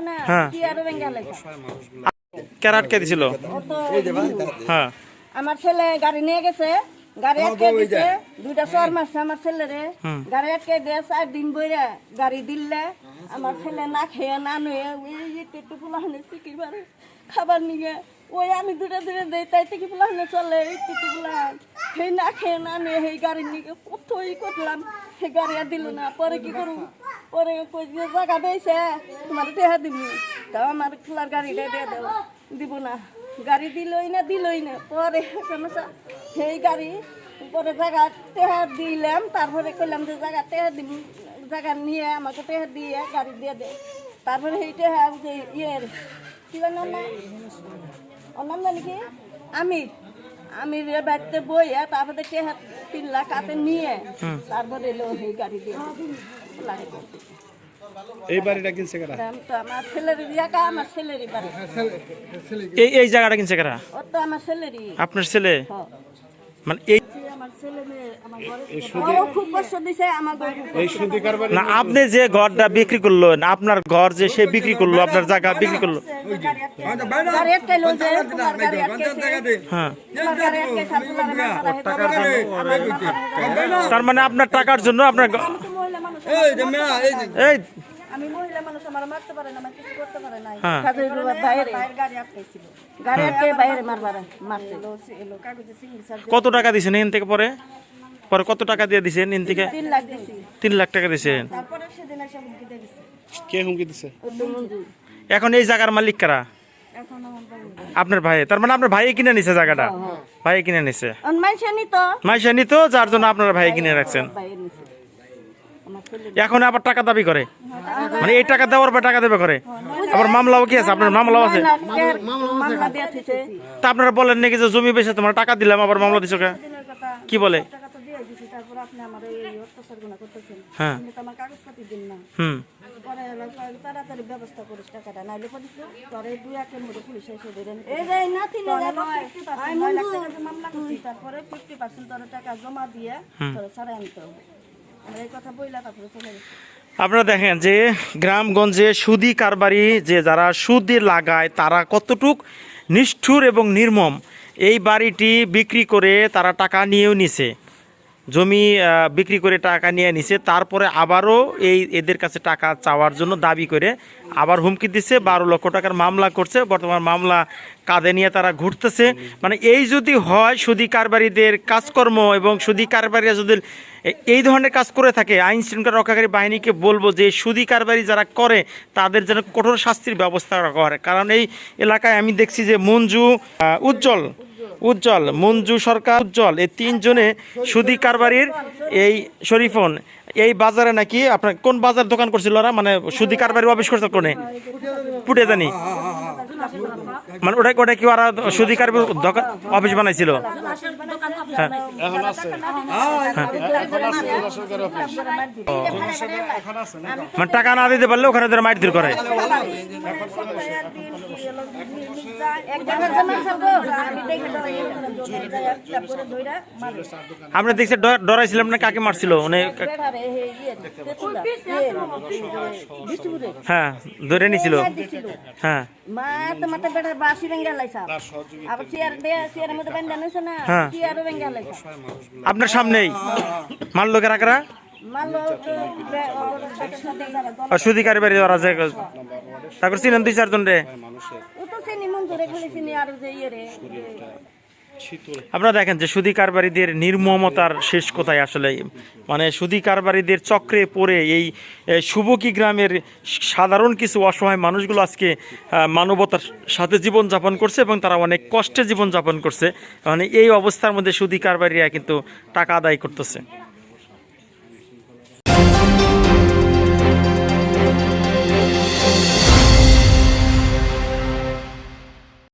না হ্যাঁ। দিছিল? হ্যাঁ। আমার ছেলে গাড়ি নিয়ে গেছে গাড়ি আটকে দিছে দুইটা চর মারছে আমার ছেলেরে। গাড়ি আটকে দিয়ে চার দিন বইরা গাড়ি দিলে আমার ছেলে না খেয়ে, না নুয়ে ওই একটু পোলাহানে খাবার নিয়ে। ওই আমি দুটা দুটা দেই, তাই থেকে পোলাহানে চলে একটু সেই না খেয়ে, না নুয়ে, সেই গাড়ি নিয়ে কত ই করলাম। সেই গাড়ি আর দিল না, পরে কি করুম পরে কই যে জায়গা পেয়েছে তোমার টেহা দিবি। তাও আমার খোলার গাড়িটা দিয়ে দেও, দিব না। গাড়ি দিলই না দিলই না, পরে সমস্যা। সেই গাড়ি পরে জায়গা টেহা দিলাম, তারপরে কইলাম যে জায়গা টেহা দিব। জায়গা নিয়ে আমাকে টেহা দিয়ে গাড়ি দিয়ে দে। তারপরে সেই টেহা যে ইয়ের কি জানো না ওর নাম জানি কি? আমি আমি রে বাড়িতে বইয়া তারপরে টেহা তিন লাখ হাতে নিয়ে তারপরে এলো সেই গাড়ি দিয়ে। এই বাড়িটা কিনছে কারা? তো আমার ছেলের জায়গা আমার ছেলেরই বাড়ি। এই এই জায়গাটা কিনছে কারা? ওর তো আমার ছেলেরই। আপনার ছেলে? হ্যাঁ। মানে এই না আপনি যে ঘরটা বিক্রি করলেন আপনার ঘর যে সে বিক্রি করল আপনার জায়গা বিক্রি করল। হ্যাঁ। আমার তার মানে আপনার টাকার জন্য আপনার এই আমি মহিলা মানুষ আমার মারতে পারে না আমার কিছু করতে পারে না হ্যাঁ। কাজের বাইরে। গাড়ি আটকাইছিল। গাড়ি আটকে বাইরে মারবার মারছিল কাগজে সিগনেচার কত টাকা দিছেন এখান থেকে পরে? পরে কত টাকা দিয়ে দিছেন এখান থেকে? তিন লাখ দিছি। তিন লাখ টাকা দিছেন। তারপরে সেদিন এসে হুমকি দিয়ে দিছে। কে হুমকি দিছে? তো এখন এই জায়গার মালিক কারা? আপনার ভাই। তার মানে আপনার ভাই কিনে নিছে জায়গাটা? ভাই কিনে নিছে? অন তো নিত। মাইসা নিত যার জন্য আপনার ভাই কিনে রাখছেন বাইরে নিছে আমার ছেলে এখন আবার টাকা দাবি করে। মানে এই টাকা দেওয়ার পর টাকা দেবে করে। আবার মামলাও কি আছে? আপনার মামলাও আছে? তা আপনারা বলেন নাকি যে জমি বেচে তোমার টাকা দিলাম আবার মামলা দিছো কে? কি বলে? তারপর হ্যাঁ। হুম। ফিফটি পার্সেন্ট টাকা জমা দিয়ে ছাড়াই আনতে হবে আপনারা দেখেন যে গ্রামগঞ্জে সুদি কারবারি যে যারা সুদি লাগায়, তারা কতটুক নিষ্ঠুর এবং নির্মম। এই বাড়িটি বিক্রি করে তারা টাকা নিয়েও নিছে। জমি বিক্রি করে টাকা নিয়ে নিছে, তারপরে আবারও এই এদের কাছে টাকা চাওয়ার জন্য দাবি করে আবার হুমকি দিচ্ছে বারো লক্ষ টাকার মামলা করছে, বর্তমান মামলা কাঁধে নিয়ে তারা ঘুরতেছে। মানে এই যদি হয়, সুদি কারবারিদের কাজকর্ম এবং সুদি কারবারিরা যদি এই ধরনের কাজ করে থাকে, আইন শৃঙ্খলা রক্ষাকারী বাহিনীকে বলব যে, সুদি কারবারি যারা করে, তাদের যেন কঠোর শাস্তির ব্যবস্থা করে কারণ এই এলাকায় আমি দেখছি যে মঞ্জু উজ্জ্বল উজ্জ্বল, মঞ্জু সরকার উজ্জ্বল। এই তিনজনে সুদি কারবারির এই শরীফন। এই বাজারে নাকি আপনার কোন বাজার দোকান করছিল ওরা? মানে সুদি কারবারি অফিস করছে কোনে? পুটে জানি মানে ওটা ওটা কি ওরা সুদি কারবারি দোকান অফিস বানাইছিল? হ্যাঁ মানে টাকা না দিতে পারলে ওখানে ধরে মারধর করে। আপনি দেখছে ডরাইছিলাম না কাকে মারছিল? উনি হ্যাঁ ধরে নিছিল। হ্যাঁ। মা তো মাথা বেটার বাসি ভেঙ্গে লাইছা। আবার চেয়ার চেয়ারের মধ্যে বান্ধা নিছে না। হ্যাঁ। আপনার সামনেই? মারলো লোকের কারা মারলো তো বে- ওর বেটার সাথে যারা দল- আর সুদি কারবারি ওরা যে তারপর চিনেন দুই চারজন রে? আপনারা দেখেন যে সুদী কারবারিদের নির্মমতার শেষ কোথায় আসলে। মানে সুদী কারবারিদের চক্রে পড়ে এই শুভকি গ্রামের সাধারণ কিছু অসহায় মানুষগুলো আজকে মানবতার সাথে জীবনযাপন করছে এবং তারা অনেক কষ্টে জীবন জীবনযাপন করছে। মানে এই অবস্থার মধ্যে সুদী কারবারিরা কিন্তু টাকা আদায় করতেছে।